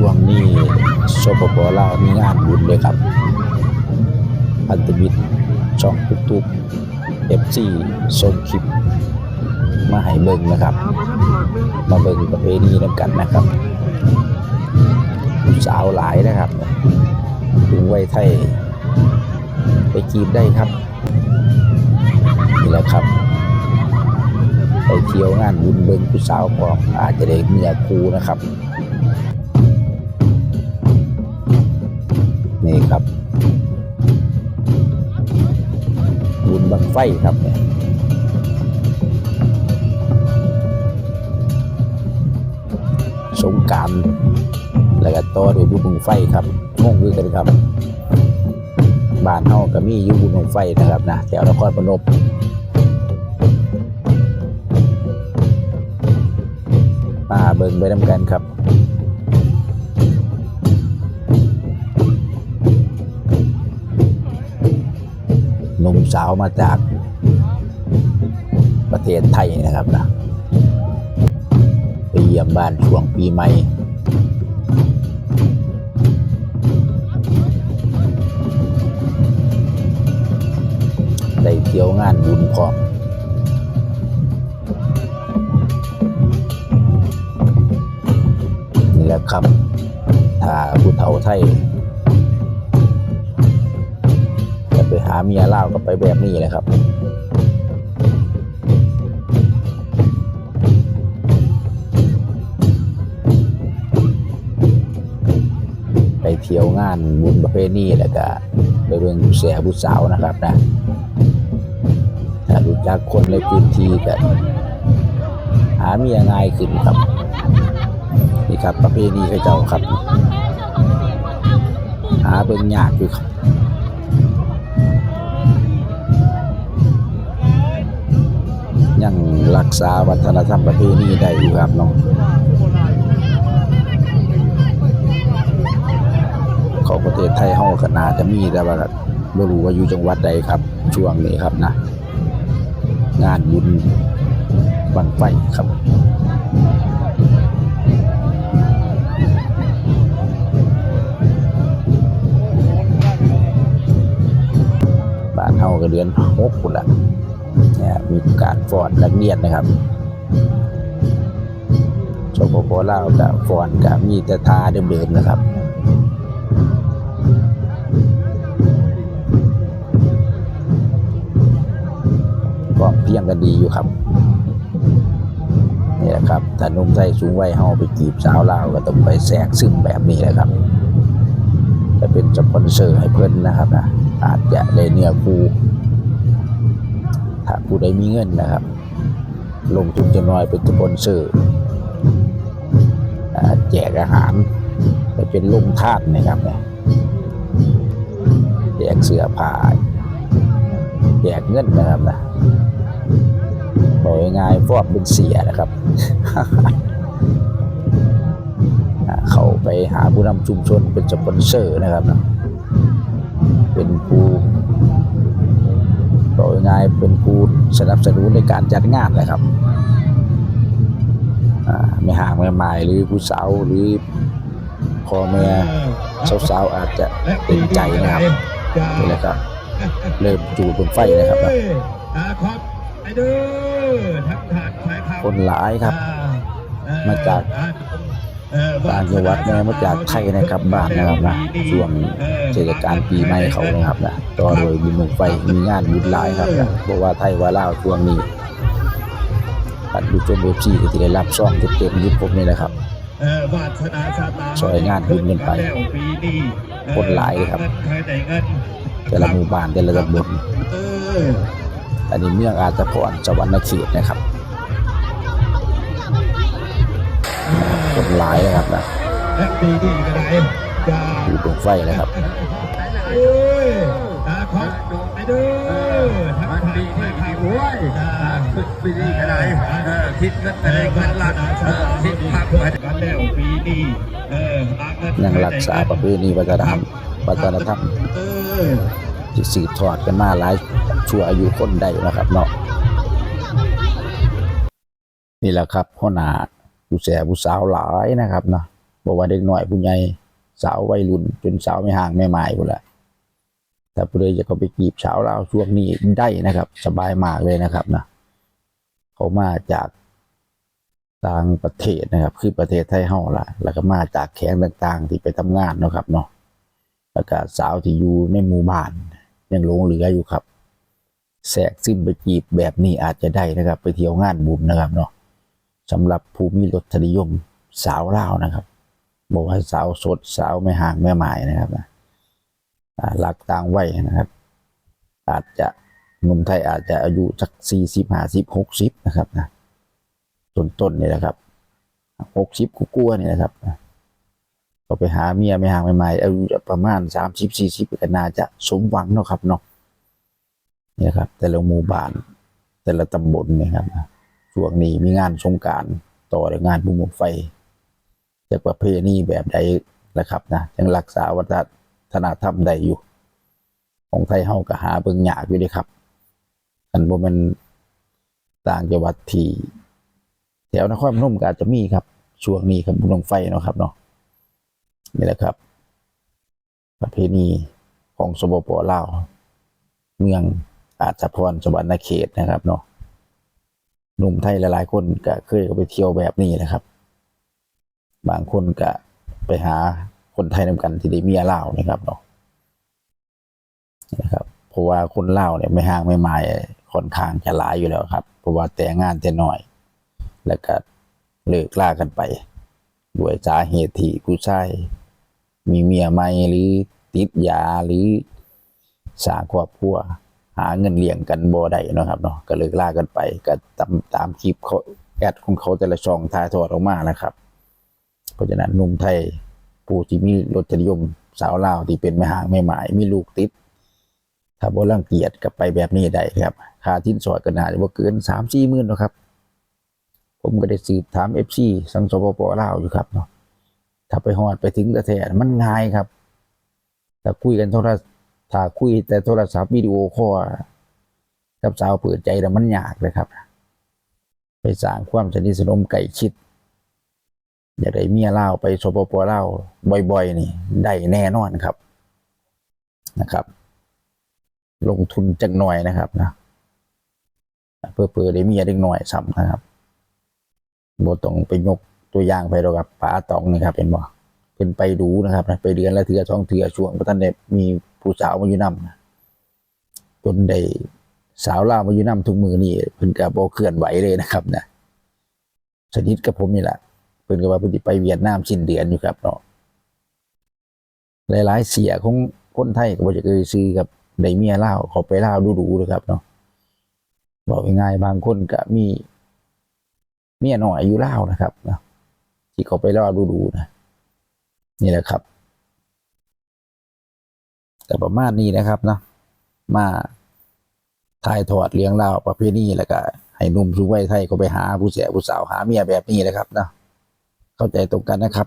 ช่วงนี้สปปลาวมีงานบุญเลยครับพันธมิตรช่องทุกทุกเอฟซีส่งคลิป มาให้เบิ่งนะครับ มาเบิ่งประเพณีนำกันนะครับผู้สาวหลายนะครับถึงวัยไทย ไปจีบได้ครับนี่แหละครับไปเที่ยวงานบุญเบิ่งผู้สาวพร้อมอาจจะได้เมียครูนะครับ ฟครับเนี่ยสงกรารแล้วก็ต่อด้วยบุญบังไฟครับงงคือกันครับบ้านเฮาก็มีอยู่บุญบังไฟนะครับนะแถวนครพนมมาเบิ่งไปน้ำกันครับหนุ่มสาวมาจาก ประเทศไทยนะครับนะไปเยี่ยมบ้านช่วงปีใหม่ได้เที่ยวงานบุญพร้อมนี่แหละครับถ้าผู้เฒ่าไทยจะไปหาเมียเล่าก็ไปแบบนี้แหละครับ เที่ยวงานบุญประเพณีแล้วก็ไปเบิ่งผู้เสียผู้สาวนะครับนะถ้ารู้จักคนในพื้นที่ก็หาเมียง่ายขึ้นครับนี่ครับประเพณีเขาเจ้าครับ หาเบิ่งยากอยู่ครับยังรักษาวัฒนธรรมประเพณีได้อยู่ครับเน้อง ของประเทศไทยเฮาขนาดจะมีแต่ว่าไม่รู้ว่าอยู่จังหวัดใดครับ ช่วงนี้ครับนะ งานบุญบังไฟครับบ้านเฮาก็เดือนหกพุ่นละเนี่ยมีการฟอนนักเรียนนะครับสปปลาวกับฟอนกับมีแต่ทาเดิมๆนะครับ เพียงกันดีอยู่ครับนี่แหละครับถ้านุ่มไทยสูงวัยเฮาไปจีบสาวลาวก็ต้องไปแสกซึ่งแบบนี้แหละครับจะเป็นสปอนเซอร์ให้เพื่อนนะครับนะอาจจะได้เนื้อคู่ถ้าผู้ใดมีเงินนะครับ ลงทุนจะน้อยเป็นสปอนเซอร์แจกอาหารไปเป็นลุงทานนะครับเนี่ยแจกเสื้อผ้าแจกเงินนะครับนะ บอกง่ายๆฟอกเป็นเสียนะครับ เขาไปหาผู้นำชุมชนเป็นสปอนเซอร์นะครับนะเป็นผู้บอกง่ายเป็นผู้สนับสนุนในการจัดงานนะครับไม่ห่างไม่หมายหรือผู้สาวหรือพ่อแม่สาวๆอาจจะเต็มใจนะครับนี่แหละครับ เริ่มจูดบนไฟนะครับนะครับไอเด้อ ทักทายขายข่าวคนหลายครับอ่มาจากเอ่อต่างจังหวัดแม่มาจากไทยนะครับบ้านนะครับนะช่วงเทศกาลปีใหม่เขานะครับนะต่อโดยมีหนุ่มไฟมีงานบุญหลายครับนะเพราะว่าไทยว่าลาวช่วงนี้ปัดดูจนเว็บซีก็จะได้รับซ่องเต็มๆยุคผมนี่แหละครับเอ่อวาสนาสตาซอยงานบุญกันไปแล้วปีนี้เอ่อคนหลายครับเงินเคยได้เงินแต่ละหมู่บ้านแต่ละตำบลเอออันนี้เมืองอาจจะพรสวรรณเขตนะครับคนหลายนะครับนะและปีนี้ก็ได้จะอยู่ตรงไฟนะครับโอ้ยตาครับไอ้เด้อทักทายขายข่าวโอ้ยจ้าปีนี้ก็ได้เออคิดเงินไปได้เงินหลักเออคิดพักไปกันแล้วปีนี้เออหาเงินยังรักษาประเพณีวัฒนธรรมวัฒนธรรมเออ ที่สืบทอดกันมาหลายชั่วอายุคนใดนะครับเนาะนี่แหละครับพ่อหนาผู้แสผู้สาวหลายนะครับเนาะบอกว่าเด็กหน้อยผู้ใหญ่สาววัยรุ่นจนสาวไม่ห่างไม่หมายพุ่นละแต่ผู้ใดจะก็ไปกีบสาวลาช่วงนี้ได้นะครับ สบายมากเลยนะครับนะเขามาจากต่างประเทศนะครับ คือประเทศไทยเฮาละแล้วก็มาจากแขงต่างๆ ที่ไปทำงานนะครับเนาะแล้วก็สาวที่อยู่ในหมู่บ้าน ยังหลงเหลืออยู่ครับแทรกซึมไปจีบแบบนี้อาจจะได้นะครับ ไปเที่ยวงานบุญนะครับเนาะสำหรับผู้มีรสนิยมสาวเล่านะครับ บอกว่าสาวสดสาวไม่ห่างไม่หมายนะครับนะหลักต่างวัยนะครับ อาจจะหนุ่มไทยอาจจะอายุสักสี่สิบห้าสิบหกสิบนะครับนะต้นต้นๆนี่แหละครับหกสิบกู้ๆนี่นะครับนะ ก็ไปหาเมียไม่ห่างไม่หมายอายุประมาณสามสิบสี่สิบก็น่าจะสมหวังเนาะครับเนาะเนี่ยครับ แต่ละหมู่บ้าน แต่ละตำบลเนี่ยครับช่วงนี้มีงานสงการต่อด้วยงานบุญไฟ จากประเพณีแบบใดนะครับนะยังรักษาวัฒนธรรมใดอยู่ ของไทยเฮาก็หาเบิ่งหยากอยู่ด้ครับ อันบ่มันต่างจังหวัดที่แถวนครพนมก็อาจจะมีครับ ช่วงนี้ครับบุญไฟเนาะครับเนาะ นี่แหละครับ ประเพณีของสปปลาวเมืองอาจจะพรสวรรณเขตนะครับเนาะหนุ่มไทยหลายๆคนก็เคยไปเที่ยวแบบนี้นะครับ บางคนก็ไปหาคนไทยนำกันที่ได้เมียเล่าวนะครับเนาะนะครับเพราะว่าคนเล่าเนี่ยไม่ห่างไม่หมาค่อนข้างจะหลายอยู่แล้วครับ เพราะว่าแต่งงานแต่น้อย แล้วก็เลิกล่ากันไป ด้วยสาเหตุที่ผู้ชาย มีเมียใหม่หรือติดยาหรือสาครอบครัวหาเงินเลี้ยงกันบ่ได้เนาะครับเนาะก็เลิกลากันไปก็ตามตามคลิปเขาแอดของเขาแต่ละช่องถ่ายทอดออกมานะครับ เพราะฉะนั้นนุ่มไทยผู้ที่มีรสนิยมสาวลาวที่เป็นแม่หางแม่หมายมีลูกติดถ้าบ่รังเกียจกับไปแบบนี้ได้ครับค่าทิ้นสอดก็น่าจะบ่เกินสามสี่หมื่นหรอกครับ ผมก็ได้สืบถามเอฟซีสังสปปลาวอยู่ครับเนาะาไปฮอดไปถึงประเทศมันง่ายครับ ถ้าคุยกันโทรถ้าคุยแต่โทรศัพท์วิดีโอคอลกับสาวเปิดใจแล้วมันยากเลยครับ ไปสร้างความสนิทสนมไก่ชิด อยากได้เมียเล่าไปสปปเล่าบ่อย ๆ นี่ได้แน่นอนครับนะครับ ลงทุนจักหน่อยนะครับนะเพื่อเพื่อได้เมียเด็กหน่อยซ้ำนะครับบ่ต้องไปยก ตัวอย่างไปหรอกครับป๋าตองนี่ครับเป็นบ่เป็นไปดูนะครับนะไปเดือนละเถือสองเถือช่วงพระท่านได้มีผู้สาวมาอยู่นำนะจนได้สาวลามาอยู่นำทุกมือนี่เพิ่นก็บ่เคลื่อนไหวเลยนะครับนะสนิทกับผมนี่แหละเพิ่นก็ว่าเพิ่นสิไปเวียดนามสิ้นเดือนอยู่ครับเนาะหลายๆเสียของคนไทยก็บ่จะเคยซื้อกับได้เมียลาวเขาไปลาวดูๆเลยครับเนาะบอกง่ายๆบางคนก็มีเมียน้อยอยู่ลาวนะครับเนาะ ที่เขาไปลาวดูๆนะ นี่แหละครับแต่ประมาณนี้นะครับเนาะมาถ่ายทอดเลี้ยงเล่าประเพณีแล้วก็ให้หนุ่มสูงวัยไทยก็ไปหาผู้เสียผู้สาวหาเมียแบบนี้แหละครับเนาะเข้าใจตรงกันนะครับ